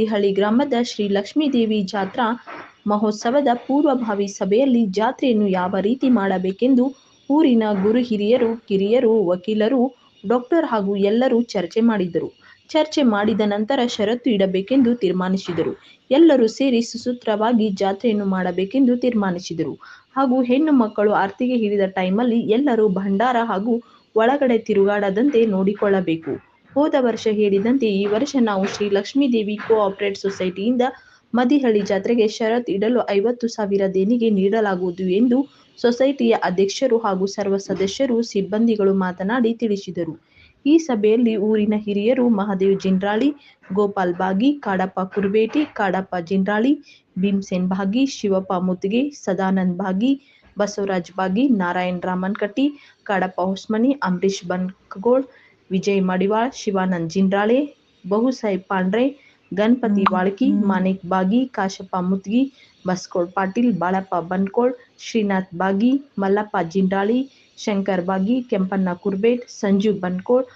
ಮದ್ದಿಹಳ್ಳಿ ಗ್ರಾಮದ ಶ್ರೀ ಲಕ್ಷ್ಮೀದೇವಿ ಜಾತ್ರಾ ಮಹೋತ್ಸವದ ಪೂರ್ವಭಾವಿ ಸಭೆಯಲ್ಲಿ ಜಾತ್ರೆಯನ್ನು ಯಾವ ರೀತಿ ಮಾಡಬೇಕೆಂದು ಊರಿನ ಗುರು ಹಿರಿಯರು, ಕಿರಿಯರು, ವಕೀಲರು, ಡಾಕ್ಟರ್ ಹಾಗೂ ಎಲ್ಲರೂ ಚರ್ಚೆ ಮಾಡಿದರು. ಚರ್ಚೆ ಮಾಡಿದ ನಂತರ ಷರತ್ತು ಇಡಬೇಕೆಂದು ತೀರ್ಮಾನಿಸಿದರು. ಎಲ್ಲರೂ ಸೇರಿ ಸುಸೂತ್ರವಾಗಿ ಜಾತ್ರೆಯನ್ನು ಮಾಡಬೇಕೆಂದು ತೀರ್ಮಾನಿಸಿದರು. ಹಾಗೂ ಹೆಣ್ಣು ಮಕ್ಕಳು ಆರ್ತಿಗೆ ಹಿಡಿದ ಟೈಮಲ್ಲಿ ಎಲ್ಲರೂ ಭಂಡಾರ ಹಾಗೂ ಒಳಗಡೆ ತಿರುಗಾಡದಂತೆ ನೋಡಿಕೊಳ್ಳಬೇಕು. ಹೋದ ವರ್ಷ ಹೇಳಿದಂತೆ ಈ ವರ್ಷ ನಾವು ಶ್ರೀ ಲಕ್ಷ್ಮೀದೇವಿ ಕೋಆಪರೇಟ್ ಸೊಸೈಟಿಯಿಂದ ಮದಿಹಳ್ಳಿ ಜಾತ್ರೆಗೆ ಶರತ್ ಇಡಲು ಐವತ್ತು ಸಾವಿರ ದೇಣಿಗೆ ನೀಡಲಾಗುವುದು ಎಂದು ಸೊಸೈಟಿಯ ಅಧ್ಯಕ್ಷರು ಹಾಗೂ ಸರ್ವ ಸದಸ್ಯರು, ಸಿಬ್ಬಂದಿಗಳು ಮಾತನಾಡಿ ತಿಳಿಸಿದರು. ಈ ಸಭೆಯಲ್ಲಿ ಊರಿನ ಹಿರಿಯರು ಮಹಾದೇವ್ ಜಿಂಡ್ರಾಳಿ, ಗೋಪಾಲ್ ಬಾಗಿ, ಕಾಡಪ್ಪ ಕುರ್ಬೇಟಿ, ಕಾಡಪ್ಪ ಜಿಂಡ್ರಾಳಿ, ಭೀಮ್ಸೇನ್ ಭಾಗಿ ಶಿವಪ್ಪ ಮುತ್ತಿಗೆ, ಸದಾನಂದ್ ಭಾಗಿ ಬಸವರಾಜ್ ಬಾಗಿ, ನಾರಾಯಣ್ ರಾಮನ್ಕಟ್ಟಿ, ಕಾಡಪ್ಪ ಹೊಸ್ಮನಿ ಅಂಬರೀಶ್ ಬನ್ಕಗೋಳ್ ವಿಜಯ್ ಮಡಿವಾಳ್ ಶಿವಾನಂದ್ ಜಿಂಡ್ರಾಳೆ ಬಹುಸಾಹೇಬ್ ಪಾಂಡ್ರೆ ಗಣಪತಿ ವಾಳ್ಕಿ ಮಾನಿಕ್ ಬಾಗಿ ಕಾಶಪ್ಪ ಮುತ್ಗಿ ಬಸ್ಕೋಳ್ ಪಾಟೀಲ್ ಬಾಳಪ್ಪ ಬನ್ಕೋಳ್ ಶ್ರೀನಾಥ್ ಬಾಗಿ ಮಲ್ಲಪ್ಪ ಜಿಂಡಾಳಿ ಶಂಕರ್ ಬಾಗಿ ಕೆಂಪಣ್ಣ ಕುರ್ಬೇಟ್ ಸಂಜು ಬನ್ಕೋಳ್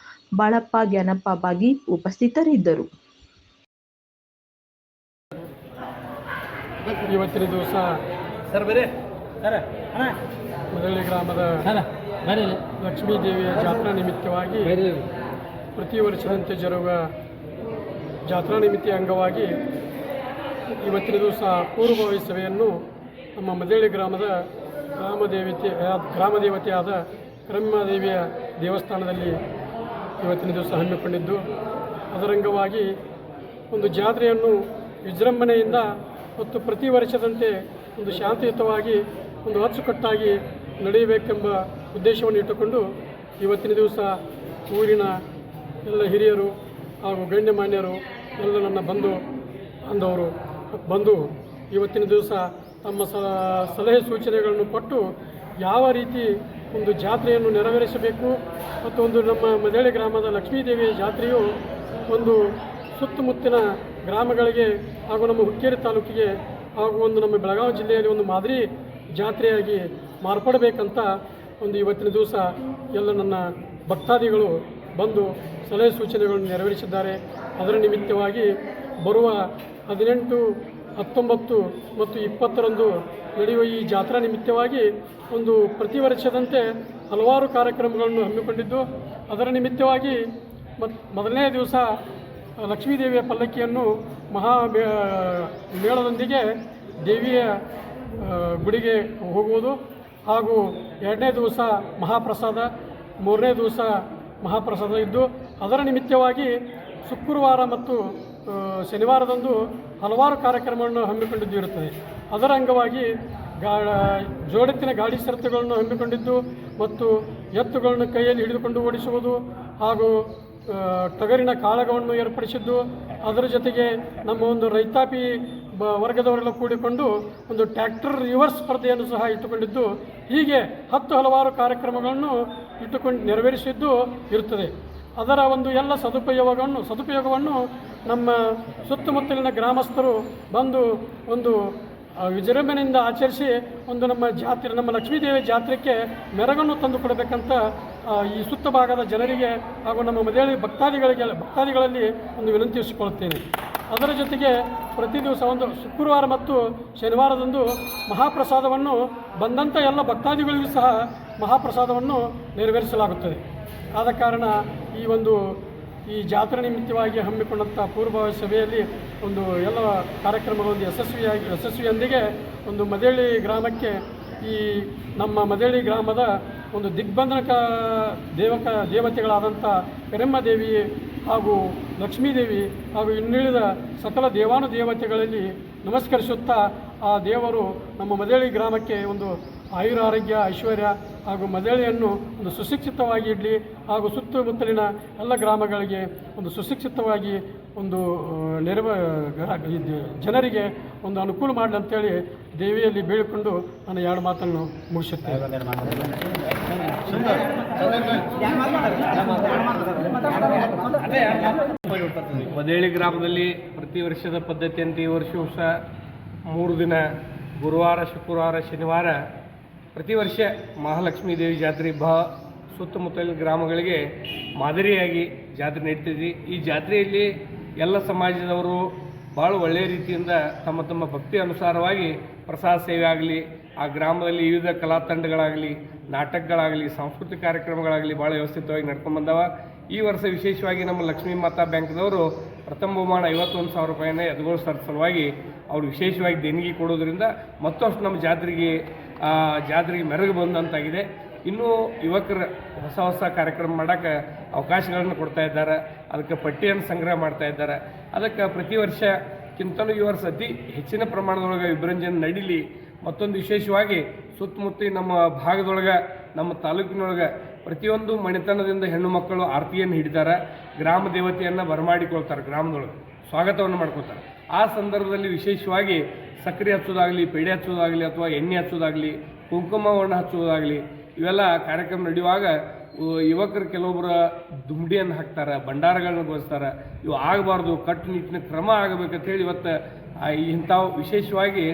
ಬಾಳಪ್ಪ ಜ್ಞಾನಪ್ಪ ಬಾಗಿ ಉಪಸ್ಥಿತರಿದ್ದರು. ಇವತ್ತಿನ ದಿವಸ ಸರ್ ಬರೀ. ಸರ್ ಅಣ್ಣ. ಮದಳ್ಳಿ ಗ್ರಾಮದ ಲಕ್ಷ್ಮೀ ದೇವಿಯ ಜಾತ್ರಾ ನಿಮಿತ್ತವಾಗಿ ಪ್ರತಿ ವರ್ಷದಂತೆ ಜರುಗುವ ಜಾತ್ರಾ ನಿಮಿತ್ತ ಅಂಗವಾಗಿ ಇವತ್ತಿನ ದಿವಸ ಪೂರ್ವಭಾವಿ ಸಭೆಯನ್ನು ನಮ್ಮ ಮದೇಳಿ ಗ್ರಾಮದ ಗ್ರಾಮ ದೇವತೆ ಗ್ರಾಮ ದೇವತೆಯಾದ ಕರಮ್ಮದೇವಿಯ ದೇವಸ್ಥಾನದಲ್ಲಿ ಇವತ್ತಿನ ದಿವಸ ಹಮ್ಮಿಕೊಂಡಿದ್ದು ಅದರಂಗವಾಗಿ ಒಂದು ಜಾತ್ರೆಯನ್ನು ವಿಜೃಂಭಣೆಯಿಂದ ಮತ್ತು ಪ್ರತಿ ವರ್ಷದಂತೆ ಒಂದು ಶಾಂತಿಯುತವಾಗಿ ಒಂದು ಅಚ್ಚುಕಟ್ಟಾಗಿ ನಡೆಯಬೇಕೆಂಬ ಉದ್ದೇಶವನ್ನು ಇಟ್ಟುಕೊಂಡು ಇವತ್ತಿನ ದಿವಸ ಊರಿನ ಎಲ್ಲ ಹಿರಿಯರು ಹಾಗೂ ಗಣ್ಯಮಾನ್ಯರು ಎಲ್ಲ ನನ್ನ ಬಂಧು ಅಂದವರು ಬಂದು ಇವತ್ತಿನ ದಿವಸ ತಮ್ಮ ಸಲಹೆ ಸೂಚನೆಗಳನ್ನು ಕೊಟ್ಟು ಯಾವ ರೀತಿ ಒಂದು ಜಾತ್ರೆಯನ್ನು ನೆರವೇರಿಸಬೇಕು ಮತ್ತು ಒಂದು ನಮ್ಮ ಮದೇಳೆ ಗ್ರಾಮದ ಲಕ್ಷ್ಮೀದೇವಿಯ ಜಾತ್ರೆಯು ಒಂದು ಸುತ್ತಮುತ್ತಿನ ಗ್ರಾಮಗಳಿಗೆ ಹಾಗೂ ನಮ್ಮ ಹುಕ್ಕೇರಿ ತಾಲೂಕಿಗೆ ಹಾಗೂ ಒಂದು ನಮ್ಮ ಬೆಳಗಾವಿ ಜಿಲ್ಲೆಯಲ್ಲಿ ಒಂದು ಮಾದರಿ ಜಾತ್ರೆಯಾಗಿ ಮಾರ್ಪಡಬೇಕಂತ ಒಂದು ಇವತ್ತಿನ ದಿವಸ ಎಲ್ಲ ನನ್ನ ಭಕ್ತಾದಿಗಳು ಬಂದು ಸಲಹೆ ಸೂಚನೆಗಳನ್ನು ನೆರವೇರಿಸಿದ್ದಾರೆ. ಅದರ ನಿಮಿತ್ತವಾಗಿ ಬರುವ ಹದಿನೆಂಟು, ಹತ್ತೊಂಬತ್ತು ಮತ್ತು ಇಪ್ಪತ್ತರಂದು ನಡೆಯುವ ಈ ಜಾತ್ರಾ ನಿಮಿತ್ತವಾಗಿ ಒಂದು ಪ್ರತಿ ವರ್ಷದಂತೆ ಹಲವಾರು ಕಾರ್ಯಕ್ರಮಗಳನ್ನು ಹಮ್ಮಿಕೊಂಡಿದ್ದು, ಅದರ ನಿಮಿತ್ತವಾಗಿ ಮತ್ ಮೊದಲನೇ ದಿವಸ ಲಕ್ಷ್ಮೀದೇವಿಯ ಪಲ್ಲಕ್ಕಿಯನ್ನು ಮಹಾ ಮೇಳದೊಂದಿಗೆ ದೇವಿಯ ಗುಡಿಗೆ ಹೋಗುವುದು. ಹಾಗೂ ಎರಡನೇ ದಿವಸ ಮಹಾಪ್ರಸಾದ, ಮೂರನೇ ದಿವಸ ಮಹಾಪ್ರಸಾದ ಇದ್ದು, ಅದರ ನಿಮಿತ್ತವಾಗಿ ಶುಕ್ರವಾರ ಮತ್ತು ಶನಿವಾರದಂದು ಹಲವಾರು ಕಾರ್ಯಕ್ರಮಗಳನ್ನು ಹಮ್ಮಿಕೊಂಡಿದ್ದು ಇರುತ್ತದೆ ಅದರ ಅಂಗವಾಗಿ ಗಾ, ಜೋಡೆತ್ತಿನ ಗಾಡಿ ಸರತುಗಳನ್ನು ಹಮ್ಮಿಕೊಂಡಿದ್ದು ಮತ್ತು ಎತ್ತುಗಳನ್ನು ಕೈಯಲ್ಲಿ ಹಿಡಿದುಕೊಂಡು ಓಡಿಸುವುದು ಹಾಗೂ ಟಗರಿನ ಕಾಳಗವನ್ನು ಏರ್ಪಡಿಸಿದ್ದು, ಅದರ ಜೊತೆಗೆ ನಮ್ಮ ಒಂದು ರೈತಾಪಿ, ಬ, ವರ್ಗದವರೆಲ್ಲ ಕೂಡಿಕೊಂಡು ಒಂದು ಟ್ಯಾಕ್ಟರ್ ರಿವರ್ಸ್ ಸ್ಪರ್ಧೆಯನ್ನು ಸಹ ಇಟ್ಟುಕೊಂಡಿದ್ದು ಹೀಗೆ ಹತ್ತು ಹಲವಾರು ಕಾರ್ಯಕ್ರಮಗಳನ್ನು ಇಟ್ಟುಕೊಂಡು ನೆರವೇರಿಸಿದ್ದು ಇರುತ್ತದೆ. ಅದರ ಒಂದು ಎಲ್ಲ ಸದುಪಯೋಗವನ್ನು ಸದುಪಯೋಗವನ್ನು ನಮ್ಮ ಸುತ್ತಮುತ್ತಲಿನ ಗ್ರಾಮಸ್ಥರು ಬಂದು ಒಂದು ವಿಜೃಂಭಣೆಯಿಂದ ಆಚರಿಸಿ ಒಂದು ನಮ್ಮ ಜಾತ್ರೆ, ನಮ್ಮ ಲಕ್ಷ್ಮೀದೇವಿ ಜಾತ್ರೆಗೆ ಮೆರಗನ್ನು ತಂದು ಕೊಡಬೇಕಂತ ಈ ಸುತ್ತ ಭಾಗದ ಜನರಿಗೆ ಹಾಗೂ ನಮ್ಮ ಮದುವೆ ಭಕ್ತಾದಿಗಳಿಗೆ, ಭಕ್ತಾದಿಗಳಲ್ಲಿ ಒಂದು ವಿನಂತಿಸಿಕೊಳ್ಳುತ್ತೇನೆ. ಅದರ ಜೊತೆಗೆ ಪ್ರತಿ ದಿವಸ ಒಂದು ಶುಕ್ರವಾರ ಮತ್ತು ಶನಿವಾರದಂದು ಮಹಾಪ್ರಸಾದವನ್ನು ಬಂದಂಥ ಎಲ್ಲ ಭಕ್ತಾದಿಗಳಿಗೂ ಸಹ ಮಹಾಪ್ರಸಾದವನ್ನು ನೆರವೇರಿಸಲಾಗುತ್ತದೆ. ಆದ ಕಾರಣ ಈ ಒಂದು ಈ ಜಾತ್ರೆ ನಿಮಿತ್ತವಾಗಿ ಹಮ್ಮಿಕೊಂಡಂಥ ಪೂರ್ವ ಸಭೆಯಲ್ಲಿ ಒಂದು ಎಲ್ಲ ಕಾರ್ಯಕ್ರಮಗಳನ್ನು ಯಶಸ್ವಿಯಾಗಿ ಯಶಸ್ವಿಯೊಂದಿಗೆ ಒಂದು ಮದೇಳಿ ಗ್ರಾಮಕ್ಕೆ ಈ ನಮ್ಮ ಮದೇಳಿ ಗ್ರಾಮದ ಒಂದು ದಿಗ್ಬಂಧನಕ ದೇವಕ ದೇವತೆಗಳಾದಂಥ ಕರೆಮ್ಮದೇವಿ ಹಾಗೂ ಲಕ್ಷ್ಮೀದೇವಿ ಹಾಗೂ ಇನ್ನುಳಿದ ಸಕಲ ದೇವಾನು ದೇವತೆಗಳಲ್ಲಿ ನಮಸ್ಕರಿಸುತ್ತಾ ಆ ದೇವರು ನಮ್ಮ ಮದಳಿ ಗ್ರಾಮಕ್ಕೆ ಒಂದು ಆಯುರ ಆರೋಗ್ಯ ಐಶ್ವರ್ಯ ಹಾಗೂ ಮದಳಿಯನ್ನು ಒಂದು ಸುಶಿಕ್ಷಿತವಾಗಿ ಇಡಲಿ ಹಾಗೂ ಸುತ್ತಮುತ್ತಲಿನ ಎಲ್ಲ ಗ್ರಾಮಗಳಿಗೆ ಒಂದು ಸುಶಿಕ್ಷಿತವಾಗಿ ಒಂದು ನೆರವ ಜನರಿಗೆ ಒಂದು ಅನುಕೂಲ ಮಾಡಲಿ ಅಂತೇಳಿ ದೇವಿಯಲ್ಲಿ ಬೀಳ್ಕೊಂಡು ನಾನು ಎರಡು ಮಾತನ್ನು ಮುಗಿಸುತ್ತೇನೆ. ಮದೇಳಿ ಗ್ರಾಮದಲ್ಲಿ ಪ್ರತಿ ವರ್ಷದ ಪದ್ಧತಿಯಂತೆ ಈ ವರ್ಷವೂ ಸಹ ಮೂರು ದಿನ ಗುರುವಾರ, ಶುಕ್ರವಾರ, ಶನಿವಾರ ಪ್ರತಿ ವರ್ಷ ಮಹಾಲಕ್ಷ್ಮೀ ದೇವಿ ಜಾತ್ರೆ ಬಹ ಸುತ್ತಮುತ್ತಲಿನ ಗ್ರಾಮಗಳಿಗೆ ಮಾದರಿಯಾಗಿ ಜಾತ್ರೆ ನಡೀತಿದ್ವಿ ಈ ಜಾತ್ರೆಯಲ್ಲಿ ಎಲ್ಲ ಸಮಾಜದವರು ಭಾಳ ಒಳ್ಳೆಯ ರೀತಿಯಿಂದ ತಮ್ಮ ತಮ್ಮ ಭಕ್ತಿ ಅನುಸಾರವಾಗಿ ಪ್ರಸಾದ ಸೇವೆ ಆಗಲಿ, ಆ ಗ್ರಾಮದಲ್ಲಿ ವಿವಿಧ ಕಲಾ ತಂಡಗಳಾಗಲಿ ನಾಟಕಗಳಾಗಲಿ, ಸಾಂಸ್ಕೃತಿಕ ಕಾರ್ಯಕ್ರಮಗಳಾಗಲಿ ಭಾಳ ವ್ಯವಸ್ಥಿತವಾಗಿ ನಡ್ಕೊಂಡು ಬಂದವ. ಈ ವರ್ಷ ವಿಶೇಷವಾಗಿ ನಮ್ಮ ಲಕ್ಷ್ಮೀ ಮಾತಾ ಬ್ಯಾಂಕ್ದವರು ಪ್ರಥಮ ಬಹುಮಾನ ಐವತ್ತೊಂದು ಸಾವಿರ ರೂಪಾಯಿನ ಎದುಗೊಳಿಸೋ ಸಲುವಾಗಿ ಅವರು ವಿಶೇಷವಾಗಿ ದೇಣಿಗೆ ಕೊಡೋದ್ರಿಂದ ಮತ್ತಷ್ಟು ನಮ್ಮ ಜಾತ್ರೆಗೆ ಜಾತ್ರೆಗೆ ಮೆರಗು ಬಂದಂತಾಗಿದೆ. ಇನ್ನೂ ಯುವಕರ ಹೊಸ ಹೊಸ ಕಾರ್ಯಕ್ರಮ ಮಾಡೋಕ್ಕೆ ಅವಕಾಶಗಳನ್ನು ಕೊಡ್ತಾ ಇದ್ದಾರೆ. ಅದಕ್ಕೆ ಪಟ್ಟಿಯನ್ನು ಸಂಗ್ರಹ ಮಾಡ್ತಾ ಇದ್ದಾರೆ. ಅದಕ್ಕೆ ಪ್ರತಿ ವರ್ಷಕ್ಕಿಂತಲೂ ಈ ವರ್ಷ ಅತಿ ಹೆಚ್ಚಿನ ಪ್ರಮಾಣದೊಳಗೆ ವಿಭ್ರಂಜನೆ ನಡೀಲಿ. ಮತ್ತೊಂದು ವಿಶೇಷವಾಗಿ ಸುತ್ತಮುತ್ತ ನಮ್ಮ ಭಾಗದೊಳಗೆ, ನಮ್ಮ ತಾಲೂಕಿನೊಳಗೆ ಪ್ರತಿಯೊಂದು ಮನೆತನದಿಂದ ಹೆಣ್ಣು ಮಕ್ಕಳು ಆರತಿಯನ್ನು ಹಿಡಿತಾರೆ, ಗ್ರಾಮ ದೇವತೆಯನ್ನು ಬರಮಾಡಿಕೊಳ್ತಾರೆ, ಗ್ರಾಮದೊಳಗೆ ಸ್ವಾಗತವನ್ನು ಮಾಡ್ಕೊತಾರೆ ಆ ಸಂದರ್ಭದಲ್ಲಿ ವಿಶೇಷವಾಗಿ ಸಕ್ಕರೆ ಹಚ್ಚೋದಾಗಲಿ, ಪೇಡೆ ಹಚ್ಚೋದಾಗಲಿ ಅಥವಾ ಎಣ್ಣೆ ಹಚ್ಚೋದಾಗಲಿ, ಕುಂಕುಮವನ್ನು ಹಚ್ಚೋದಾಗಲಿ, ಇವೆಲ್ಲ ಕಾರ್ಯಕ್ರಮ ನಡೆಯುವಾಗ ಯುವಕರು ಕೆಲವೊಬ್ಬರ ದುಂಡಿಯನ್ನು ಹಾಕ್ತಾರೆ, ಭಂಡಾರಗಳನ್ನ ಗೋಸ್ತಾರೆ ಇವು ಆಗಬಾರ್ದು ಕಟ್ಟುನಿಟ್ಟಿನ ಕ್ರಮ ಆಗಬೇಕಂತ ಹೇಳಿ ಇವತ್ತು ಇಂಥವು ವಿಶೇಷವಾಗಿ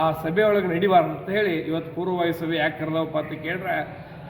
ಆ ಸಭೆಯೊಳಗೆ ನಡಿಬಾರ್ದು ಅಂತ ಹೇಳಿ ಇವತ್ತು ಪೂರ್ವವಾಯು ಸಭೆ ಯಾಕೆ ಕರೆದವಪ್ಪ ಅಂತ ಕೇಳಿದ್ರೆ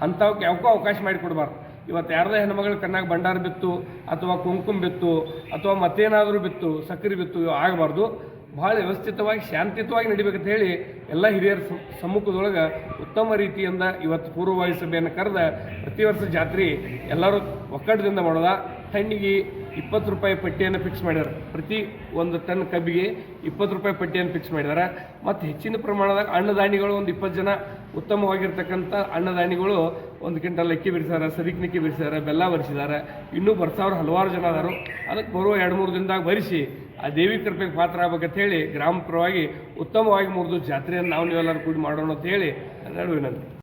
ಅಂಥವಕ್ಕೆ ಯಾವಕ್ಕೂ ಅವಕಾಶ ಮಾಡಿಕೊಡ್ಬಾರ್ದು. ಇವತ್ತು ಯಾರದೇ ಹೆಣ್ಮಗಳು ಕಣ್ಣಾಗ ಭಂಡಾರ ಬಿತ್ತು, ಅಥವಾ ಕುಂಕುಮ ಬಿತ್ತು, ಅಥವಾ ಮತ್ತೇನಾದರೂ ಬಿತ್ತು, ಸಕ್ಕರೆ ಬಿತ್ತು ಆಗಬಾರ್ದು. ಭಾಳ ವ್ಯವಸ್ಥಿತವಾಗಿ, ಶಾಂತಿಯುತವಾಗಿ ನಡಿಬೇಕಂತ ಹೇಳಿ ಎಲ್ಲ ಹಿರಿಯರ ಸಮ್- ಸಮ್ಮುಖದೊಳಗೆ ಉತ್ತಮ ರೀತಿಯಿಂದ ಇವತ್ತು ಪೂರ್ವವಾಯು ಸಭೆಯನ್ನು ಕರೆದ ಪ್ರತಿ ವರ್ಷ ಜಾತ್ರೆ ಎಲ್ಲರೂ ಒಕ್ಕಡದಿಂದ ಮಾಡೋದ. ಟನ್ನಿಗೆ ಇಪ್ಪತ್ತು ರೂಪಾಯಿ ಪಟ್ಟಿಯನ್ನು ಫಿಕ್ಸ್ ಮಾಡ್ಯಾರ ಪ್ರತಿ ಒಂದು ಟನ್ ಕಬ್ಬಿಗೆ ಇಪ್ಪತ್ತು ರೂಪಾಯಿ ಪಟ್ಟಿಯನ್ನು ಫಿಕ್ಸ್ ಮಾಡಿದ್ದಾರೆ. ಮತ್ತು ಹೆಚ್ಚಿನ ಪ್ರಮಾಣದಾಗ ಅಣ್ಣದಾಣಿಗಳು ಒಂದು ಇಪ್ಪತ್ತು ಜನ ಉತ್ತಮವಾಗಿರ್ತಕ್ಕಂಥ ಅನ್ನದಾಣಿಗಳು ಒಂದು ಕ್ವಿಂಟಲ್ ಅಕ್ಕಿ ಬಿಡಿಸ್ಯಾರ ಸದಿಕ್ನಿಕ್ಕಿ ಬಿಡಿಸ್ಯಾರ ಬೆಲ್ಲ ಬರಿಸಿದ್ದಾರೆ ಇನ್ನೂ ಬರ್ಸಾವ್ರ ಹಲವಾರು ಜನ ಅದಾರು. ಅದಕ್ಕೆ ಬರುವ ಎರಡು ಮೂರು ದಿನದಾಗ ಬರಿಸಿ ಆ ದೇವಿ ಕೃಪೆಗೆ ಪಾತ್ರ ಆಗ್ಬೇಕಂತ ಹೇಳಿ ಗ್ರಾಮ ಪರವಾಗಿ ಉತ್ತಮವಾಗಿ ಮುರಿದು ಜಾತ್ರೆಯನ್ನು ನಾವು ನೀವೆಲ್ಲರೂ ಕೂಡಿ ಮಾಡೋಣ ಅಂತ ಹೇಳಿ ನಡುವಿನಂತೆ. ವಿನಂತಿ